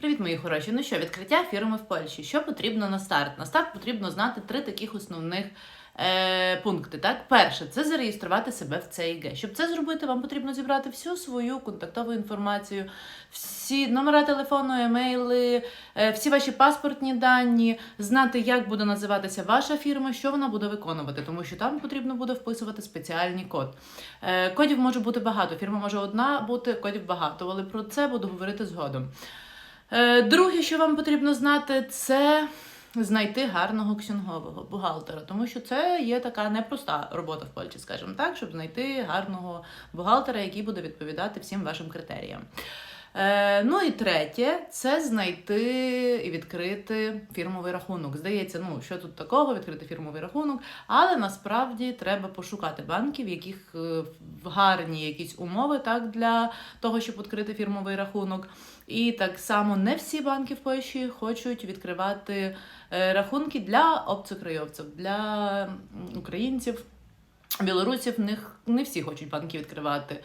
Привіт, мої хороші. Ну що, відкриття фірми в Польщі. Що потрібно на старт? На старт потрібно знати три таких основних е, пункти. Так, перше, це зареєструвати себе в ЦІГ. Щоб це зробити, вам потрібно зібрати всю свою контактову інформацію, всі номера телефону, емейли, е, всі ваші паспортні дані, знати, як буде називатися ваша фірма, що вона буде виконувати, тому що там потрібно буде вписувати спеціальний код. Е, Кодів може бути багато. Фірма може одна бути, кодів багато, але про це буду говорити згодом. Е, Друге, що вам потрібно знати, це знайти гарного ксюнгового бухгалтера, тому що це є така непроста робота в Польщі, скажімо так, щоб знайти гарного бухгалтера, який буде відповідати всім вашим критеріям. Е, ну і третє це знайти і відкрити фірмовий рахунок. Здається, ну що тут такого, відкрити фірмовий рахунок, але насправді треба пошукати банків, в яких е, гарні якісь умови так для того, щоб відкрити фірмовий рахунок. І так само не всі банки в Польщі хочуть відкривати е, рахунки для обцекрайовців, для українців, білорусів. Не всі хочуть банки відкривати.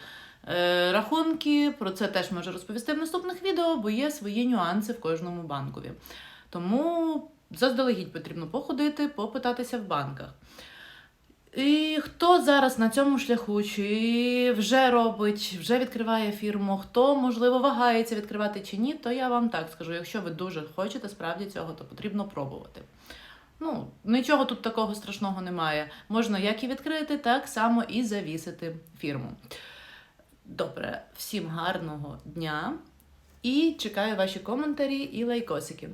Е, Рахунки про це теж можу розповісти в наступних відео, бо є свої нюанси в кожному банкові. Тому заздалегідь потрібно походити, попитатися в банках. І хто зараз на цьому шляху, чи вже робить, вже відкриває фірму, хто, можливо, вагається відкривати чи ні, то я вам так скажу: якщо ви дуже хочете справді цього, то потрібно пробувати. Ну, нічого тут такого страшного немає. Можна як і відкрити, так само і завісити фірму. Добре, всім гарного дня і чекаю ваші коментарі і лайкосики.